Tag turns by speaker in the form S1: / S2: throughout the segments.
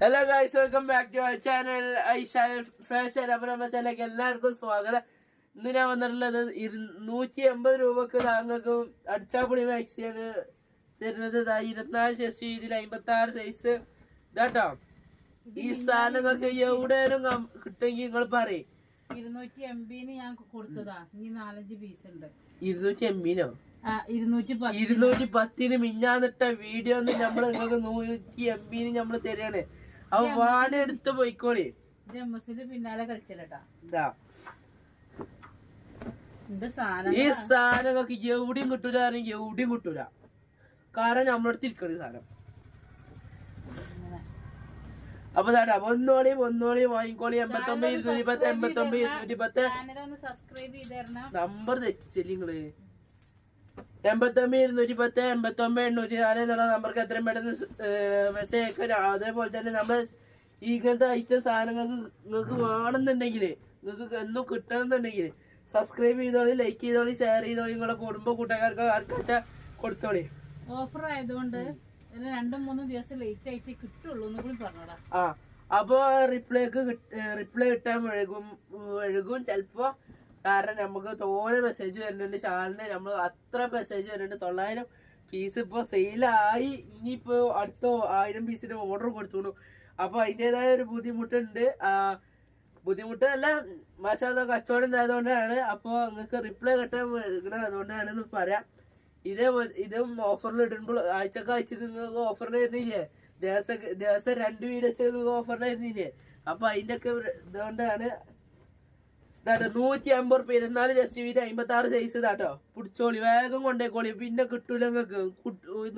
S1: Hello guys welcome back to our channel Aishal fashion അപരമശാലേക്ക് എല്ലാവർക്കും സ്വാഗതം. ഇന്ന് ഞാൻ വന്നിട്ടുള്ളത് ഇരുന്നൂറ്റി എൺപത് രൂപക്ക് താങ്കൾക്ക് അടിച്ചാപ്പുളി മാക്സിയാണ് തരുന്നത്. ഇതാ ഇരുപത്തിനാല് സൈസ് ഇതിൽ അമ്പത്തി ആറ് സൈസ് ഇതാട്ടോ ഈ സാധനങ്ങൾക്ക് എവിടെയും കിട്ടുമെങ്കിൽ നിങ്ങൾ പറയും.
S2: ഇരുന്നൂറ്റി എംബിന് ഞാൻ കൊടുത്തതാ. ഇനി നാലഞ്ച് പീസ് ഉണ്ട്.
S1: ഇരുന്നൂറ്റി
S2: ആ, ഇരുന്നൂറ്റി പത്ത്
S1: ഇരുന്നൂറ്റി പത്തിന് മിഞ്ഞാന്നിട്ട വീഡിയോ നമ്മൾ നിങ്ങൾക്ക് നൂറ്റി എംബിന് നമ്മൾ തരാണ്. എടുത്ത് പോയിക്കോളി.
S2: പിന്നാലെ കളിച്ചല്ലട്ടാ.
S1: ഇതാ ഈ സാധനങ്ങൾക്ക് എവിടെയും കിട്ടൂല എവിടെയും കിട്ടൂല. കാരണം നമ്മളടുത്ത് ഇരിക്കണ സാധനം. അപ്പൊ താട്ടാ ഒന്നോളിയും ഒന്നോളിയും വാങ്ങിക്കോളി. എമ്പത്തൊമ്പത് ഇരുന്നൂറ്റി പത്ത് എമ്പത്തൊമ്പത് ഇരുന്നൂറ്റി പത്ത്. നമ്പർ തെറ്റിച്ചില്ലേ നിങ്ങൾ എൺപത്തൊമ്പത് ഇരുന്നൂറ്റി പത്ത് എൺപത്തൊമ്പത് എണ്ണൂറ്റി നാല് എന്നുള്ള നമ്പർക്ക് എത്രയും പെട്ടെന്ന് മെസ്സേജ് അയക്കാം അതേപോലെ തന്നെ നമ്മൾ ഇങ്ങനത്തെ ഐറ്റം സാധനങ്ങൾക്ക് നിങ്ങൾക്ക് വേണമെന്നുണ്ടെങ്കിൽ നിങ്ങൾക്ക് എന്നും കിട്ടണമെന്നുണ്ടെങ്കിൽ സബ്സ്ക്രൈബ് ചെയ്തോളി ലൈക്ക് ചെയ്തോളി ഷെയർ ചെയ്തോളി നിങ്ങളുടെ കുടുംബ കൂട്ടുകാർക്ക് ആർക്കാച്ചാ കൊടുത്തോളി.
S2: ഓഫർ ആയതുകൊണ്ട് രണ്ടും മൂന്നും ദിവസം ലേറ്റ് ആയിട്ട് കിട്ടുള്ളൂ എന്ന് കൂടി പറഞ്ഞോടാ.
S1: ആ അപ്പോ റിപ്ലൈക്ക് റിപ്ലൈ കിട്ടാൻ വഴുകും വഴുകും. ചിലപ്പോ കാരണം നമുക്ക് തോനെ മെസ്സേജ് വരുന്നുണ്ട്. ചാനലിന് നമ്മൾ അത്ര മെസ്സേജ് വരുന്നുണ്ട്. തൊള്ളായിരം പീസ് ഇപ്പോൾ സെയിലായി ഇനിയിപ്പോൾ അടുത്ത ആയിരം പീസിന് ഓർഡർ കൊടുത്തുള്ളൂ അപ്പോൾ അതിന്റെതായ ഒരു ബുദ്ധിമുട്ടുണ്ട്. ബുദ്ധിമുട്ടല്ല. മാസാദ കച്ചവടം ഉണ്ടായതുകൊണ്ടാണ് അപ്പോൾ നിങ്ങൾക്ക് റിപ്ലൈ കിട്ടാൻ വഴുകണത് അതുകൊണ്ടാണെന്ന് പറയാം. ഇതേ ഇതും ഓഫറിൽ ഇടുമ്പോൾ ആഴ്ചക്ക് ആഴ്ചക്ക് നിങ്ങൾക്ക് ഓഫറിൽ തരുന്നില്ലേ ദിവസം ദിവസം രണ്ട് വീട് വെച്ച് നിങ്ങൾക്ക് ഓഫറിൽ തരുന്നില്ലേ അപ്പോൾ അതിന്റെയൊക്കെ ഇതുകൊണ്ടാണ് ഇതാട്ടോ നൂറ്റി അമ്പത് റുപ്യ ഇരുന്നാൽ ജസ്റ്റ് വീട് അമ്പത്തി ആറ് സൈസ് ഇതാട്ടോ. പിടിച്ചോളി വേഗം കൊണ്ടേക്കോളി. പിന്നെ കിട്ടൂല നിങ്ങൾക്ക്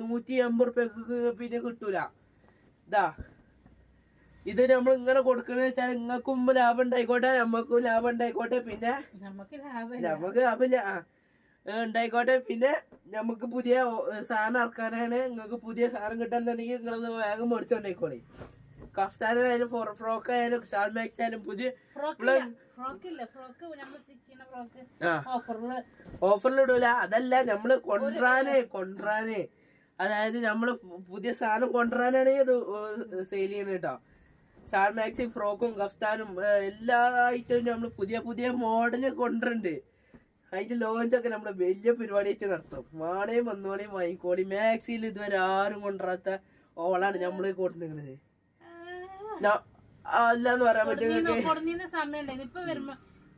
S1: നൂറ്റി അമ്പത് റുപ്യക്ക് പിന്നെ കിട്ടൂല. ഇതാ. ഇത് നമ്മൾ ഇങ്ങനെ കൊടുക്കണെന്ന് വെച്ചാൽ നിങ്ങൾക്കും ലാഭം ഉണ്ടായിക്കോട്ടെ നമ്മക്കും ലാഭം ഉണ്ടായിക്കോട്ടെ പിന്നെ
S2: നമുക്ക് ലാഭം
S1: നമുക്ക് ലാഭമില്ല. ഉണ്ടായിക്കോട്ടെ പിന്നെ നമുക്ക് പുതിയ സാധനം ഇറക്കാനാണ്. നിങ്ങൾക്ക് പുതിയ സാധനം കിട്ടാന്നുണ്ടെങ്കിൽ നിങ്ങളത് വേഗം മേടിച്ചോണ്ടേക്കോളി കഫ്താനായാലും ഫ്രോക്ക് ആയാലും ഷാൾ മാക്സ് ആയാലും പുതിയ
S2: നമ്മൾ
S1: ഇടൂല. അതല്ല നമ്മൾ കൊണ്ടുവരാന് കൊണ്ടുവരാന് അതായത് നമ്മൾ പുതിയ സാധനം കൊണ്ടുവരാനാണ് ഇത് സെയിൽ ചെയ്യുന്നത് കേട്ടോ ഷാൾ മാക്സും ഫ്രോക്കും കഫ്താനും എല്ലാ ഐറ്റവും നമ്മൾ പുതിയ പുതിയ മോഡൽ കൊണ്ടുവരുന്നുണ്ട് അതിന്റെ ലോഞ്ചൊക്കെ നമ്മൾ വലിയ പരിപാടിയായിട്ട് നടത്തും. മാണയും വന്നോളയും വാങ്ങിക്കോളി. മാക്സിയിൽ ഇതുവരെ ആരും കൊണ്ടുവരാത്ത ഓളാണ് നമ്മൾ കൊടുത്തിരിക്കുന്നത് അല്ലാന്ന് പറയാൻ പറ്റും
S2: കൊടുന്നീന്ന സമയം ഉണ്ടായിരുന്നു ഇപ്പൊ വരുമ്പോ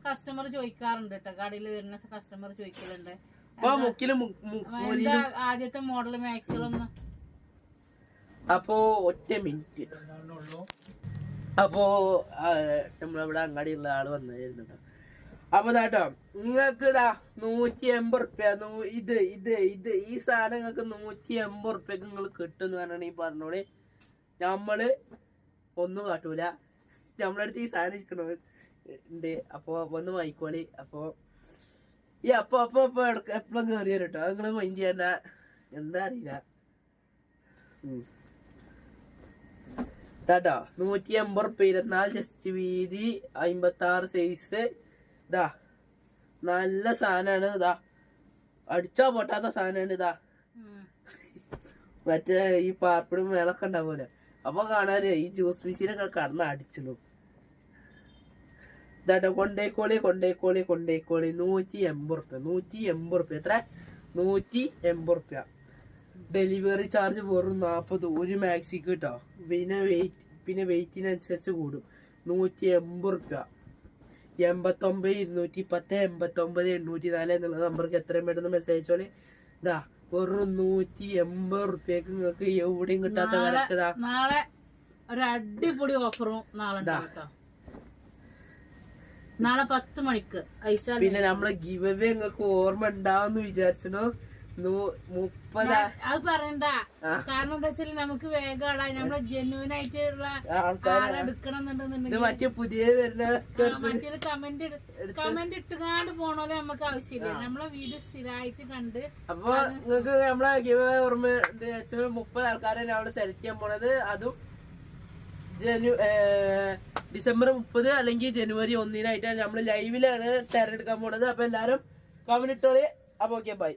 S2: കസ്റ്റമർ ചോദിക്കാറുണ്ട് കേട്ടോ കടയിൽ വരുന്ന കസ്റ്റമർ ചോദിക്കലുണ്ട്. ആദ്യത്തെ മോഡൽ മാക്സികളൊന്നും
S1: അപ്പോ ഒറ്റ മിനിറ്റ്. അപ്പോ നമ്മളിവിടെ അങ്ങാടിയുള്ള ആൾ വന്നായിരുന്നു. അപ്പൊ ഇതാട്ടോ നിങ്ങൾക്ക് ഇതാ നൂറ്റി എൺപത് റുപ്യ ഇത് ഇത് ഇത് ഈ സാധനം നിങ്ങൾക്ക് നൂറ്റി എൺപത് റുപ്യക്ക് നിങ്ങൾ കിട്ടും പറഞ്ഞാണ് ഈ പറഞ്ഞോളി. നമ്മൾ ഒന്നും കാട്ടൂല. നമ്മളടുത്ത് ഈ സാധനം ഇരിക്കണ ഉണ്ട് അപ്പൊ വന്ന് വാങ്ങിക്കോളി. അപ്പൊ ഈ അപ്പൊ അപ്പൊ അപ്പൊ എപ്പോഴും കയറി വരും കേട്ടോ നിങ്ങൾ മൈൻഡ് ചെയ്യണ്ട എന്താ അറിയില്ല. ഇതാട്ടോ നൂറ്റി എൺപത് റുപ്യ ഇരുപത്തിനാല് ചെസ്റ്റ് വീതി അമ്പത്തി ആറ് സൈസ് ഇതാ. നല്ല സാധനമാണ് ഇതാ. അടിച്ചാ പൊട്ടാത്ത സാധനമാണ് ഇതാ. മറ്റേ ഈ പാർപ്പിടും മേളൊക്കെ ഉണ്ടാവൂലെ അപ്പൊ കാണാന് ഈ ജ്യൂസ് മെഷീനൊക്കെ കടന്ന് അടിച്ചിടും. ഇതാട്ടോ കൊണ്ടേക്കോളി കൊണ്ടേക്കോളി കൊണ്ടേക്കോളി. നൂറ്റി എൺപത് റുപ്യ നൂറ്റി എൺപത് റുപ്യ എത്ര? നൂറ്റി എൺപത് റുപ്യ ഡെലിവറി ചാർജ് വെറും നാൽപ്പത് ഒരു മാക്സിക്ക് കേട്ടോ പിന്നെ വെയിറ്റ് പിന്നെ വെയിറ്റിനനുസരിച്ച് കൂടും. നൂറ്റി എൺപത് റുപ്യ എൺപത്തൊമ്പത് ഇരുന്നൂറ്റി പത്ത് എൺപത്തൊമ്പത് എണ്ണൂറ്റി നാല് എന്നുള്ള നമ്പർക്ക് എത്രയും പെട്ടെന്ന് മെസ്സേജ് അയച്ചോളി. ഇതാ വെറും നൂറ്റി എൺപത് റുപ്യക്ക് നിങ്ങൾക്ക് എവിടെയും കിട്ടാത്ത വിലക്കതാ
S2: നാളെ ഒരു അടിപൊളി ഓഫറും നാളെ നാളെ പത്ത് മണിക്ക്
S1: പിന്നെ നമ്മളെ ഗിവ് അവേ നിങ്ങൾക്ക് ഓർമ്മ ഉണ്ടാവും വിചാരിച്ചോ മുപ്പത്.
S2: അത് പറയണ്ട. കാരണം എന്താ വെച്ചാൽ നമുക്ക് നമ്മൾ
S1: മറ്റേ പുതിയ
S2: കമന്റ് കമന്റ് ഇട്ടുകാണ്ട് പോണോലെ നമുക്ക് ആവശ്യമില്ല. നമ്മളെ വീഡിയോ സ്ഥിരമായിട്ട് കണ്ട്
S1: അപ്പൊ നിങ്ങൾക്ക് നമ്മളെ ഗിവ് ഓർമ്മ മുപ്പത് ആൾക്കാരെ നമ്മൾ സെലക്ട് ചെയ്യാൻ പോണത്. അതും ജനു ഡിസംബർ മുപ്പത് അല്ലെങ്കിൽ ജനുവരി ഒന്നിനായിട്ടാണ് നമ്മൾ ലൈവിലാണ് തെരഞ്ഞെടുക്കാൻ പോണത്. അപ്പൊ എല്ലാരും കമന്റ് ഇട്ടോളി. അപ്പൊ ഓക്കെ ബൈ